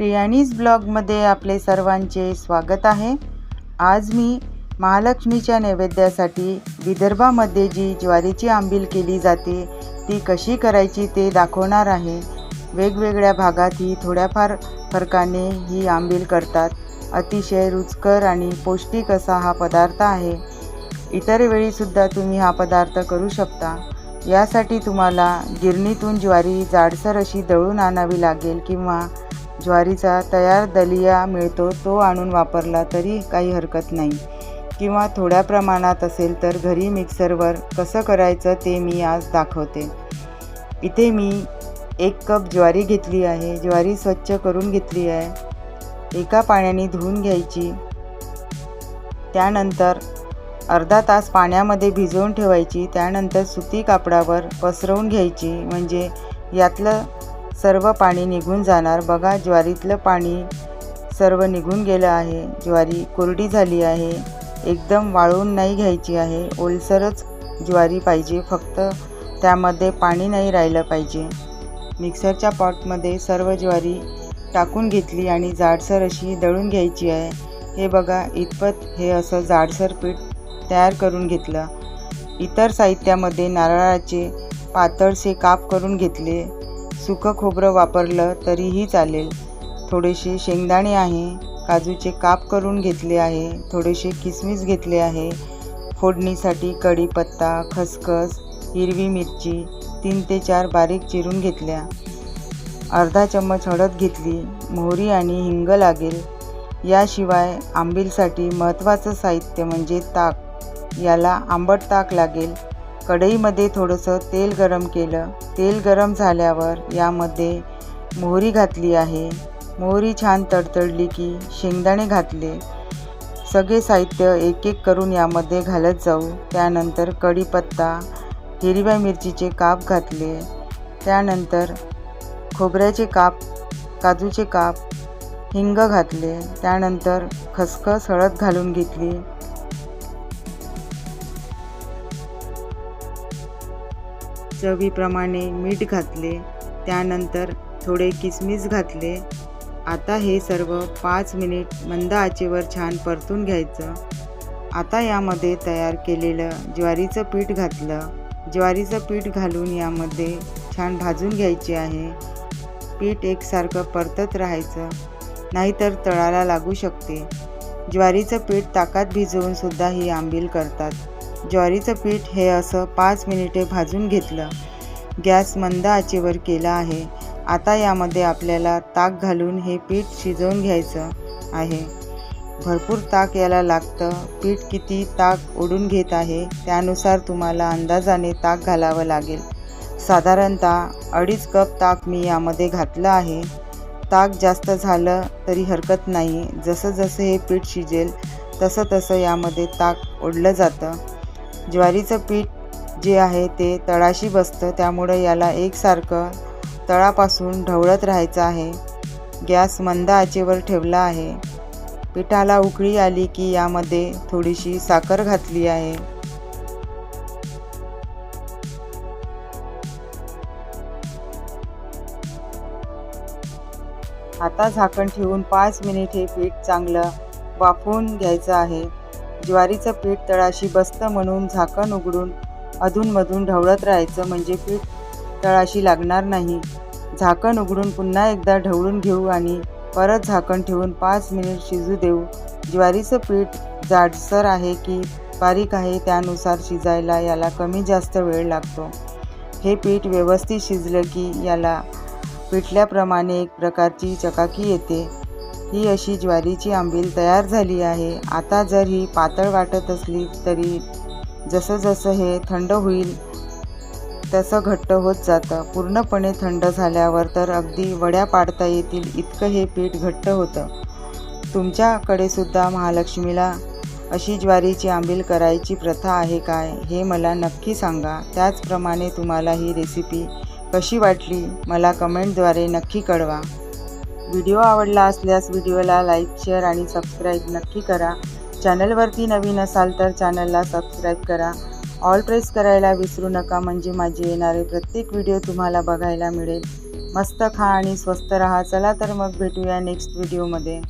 प्रियाणीज ब्लॉगमध्ये आपले सर्वांचे स्वागत आहे. आज मी महालक्ष्मीच्या नैवेद्यासाठी विदर्भामध्ये जी ज्वारीची आंबील केली जाते ती कशी करायची ते दाखवणार आहे. वेगवेगळ्या भागात ही थोड्याफार फरकाने ही आंबील करतात. अतिशय रुचकर आणि पौष्टिक असा हा पदार्थ आहे. इतर वेळीसुद्धा तुम्ही हा पदार्थ करू शकता. यासाठी तुम्हाला गिरणीतून ज्वारी जाडसर अशी दळून आणावी लागेल किंवा ज्वारीचा तयार दलिया मिळतो तो आणून वापरला तरी काही हरकत नाही. किंवा थोड्या प्रमाणात असेल तर घरी मिक्सरवर कसं करायचं ते मी आज दाखवते. इथे मी एक कप ज्वारी घेतली आहे. ज्वारी स्वच्छ करून घेतली आहे. एका पाण्याने धुवून घ्यायची. त्यानंतर अर्धा तास पाण्यामध्ये भिजवून ठेवायची. त्यानंतर सुती कापडावर पसरवून घ्यायची. म्हणजे यातलं सर्व पाणी निघून जाणार. बघा ज्वारीतलं पाणी सर्व निघून गेलं आहे. ज्वारी कोरडी झाली आहे. एकदम वाळून नाही घ्यायची आहे. ओलसरच ज्वारी पाहिजे. फक्त त्यामध्ये पाणी नाही राहिलं पाहिजे. मिक्सरच्या पॉटमध्ये सर्व ज्वारी टाकून घेतली आणि जाडसर अशी दळून घ्यायची आहे. हे बघा इतपत हे असं जाडसर पीठ तयार करून घेतलं. इतर साहित्यामध्ये नारळाचे पातळसे काप करून घेतले. सुकं खोबरं वापरलं तरीही चालेल. थोडेसे शेंगदाणे आहे काजूचे काप करून घेतले आहे थोडेसे किसमिस घेतले आहे. फोडणीसाठी कढीपत्ता खसखस हिरवी मिरची तीन ते चार बारीक चिरून घेतल्या. अर्धा चम्मच हळद घेतली मोहरी आणि हिंग लागेल. याशिवाय आंबीलसाठी महत्त्वाचं साहित्य म्हणजे ताक. याला आंबट ताक लागेल. कढईमध्ये थोडंसं तेल गरम केलं. तेल गरम झाल्यावर यामध्ये मोहरी घातली आहे. मोहरी छान तडतडली की शेंगदाणे घातले. सगळे साहित्य एक एक करून यामध्ये घालत जाऊ. त्यानंतर कढीपत्ता हिरव्या मिरचीचे काप घातले. त्यानंतर खोबऱ्याचे काप काजूचे काप हिंग घातले. त्यानंतर खसखस हळद घालून घेतली. चवीप्रमाणे मीठ घातले त्यानंतर थोडे किसमिस घातले. आता हे सर्व पाच मिनिट मंद आचेवर छान परतून घ्यायचं. आता यामध्ये तयार केलेलं ज्वारीचं पीठ घातलं. ज्वारीचं पीठ घालून यामध्ये छान भाजून घ्यायचे आहे. पीठ एकसारखं परतत राहायचं नाहीतर तळाला लागू शकते. ज्वारीचं पीठ ताकात भिजवून सुद्धा ही आंबील करतात. ज्वारीचं पीठ हे असं पाच मिनिटे भाजून घेतलं. गॅस मंद आचेवर केला आहे. आता यामध्ये आपल्याला ताक घालून हे पीठ शिजवून घ्यायचं आहे. भरपूर ताक याला लागतं. पीठ किती ताक ओढून घेत आहे त्यानुसार तुम्हाला अंदाजाने ताक घालावं लागेल. साधारणतः अडीच कप ताक मी यामध्ये घातलं आहे. ताक जास्त झालं तरी हरकत नाही. जसं जसं हे पीठ शिजेल तसं तसं यामध्ये ताक ओढलं जातं. ज्वारीचं पीठ जे आहे ते तळाशी बसतं त्यामुळं याला एकसारखं तळापासून ढवळत राहायचं आहे. गॅस मंद आचेवर ठेवला आहे. पिठाला उकळी आली की यामध्ये थोडीशी साखर घातली आहे. आता झाकण ठेवून पाच मिनिट हे पीठ चांगलं वाफवून घ्यायचं आहे. ज्वारीचं पीठ तळाशी बसतं म्हणून झाकण उघडून अधूनमधून ढवळत राहायचं म्हणजे पीठ तळाशी लागणार नाही. झाकण उघडून पुन्हा एकदा ढवळून घेऊ आणि परत झाकण ठेवून पाच मिनिट शिजू देऊ. ज्वारीचं पीठ जाडसर आहे की बारीक आहे त्यानुसार शिजायला याला कमी जास्त वेळ लागतो. हे पीठ व्यवस्थित शिजलं की याला पिठल्याप्रमाणे एक प्रकारची चकाकी येते. ही अशी ज्वारीची आंबील तयार झाली आहे. आता जर ही पातळ वाटत असली तरी जसं जसं हे थंड होईल तसं घट्ट होत जातं. पूर्णपणे थंड झाल्यावर तर अगदी वड्या पाडता येतील इतकं हे पीठ घट्ट होतं. तुमच्याकडे सुद्धा महालक्ष्मीला अशी ज्वारीची आंबील करायची प्रथा आहे काय हे मला नक्की सांगा. त्याचप्रमाणे तुम्हाला ही रेसिपी कशी वाटली मला कमेंटद्वारे नक्की कळवा. व्हिडिओ आवडला असल्यास व्हिडिओला लाईक शेअर आणि सबस्क्राईब नक्की करा. चॅनलवरती नवीन असाल तर चॅनलला सबस्क्राईब करा. ऑल प्रेस करायला विसरू नका म्हणजे माझे येणारे प्रत्येक व्हिडिओ तुम्हाला बघायला मिळेल. मस्त खा आणि स्वस्त रहा. चला तर मग भेटूया नेक्स्ट व्हिडिओमध्ये.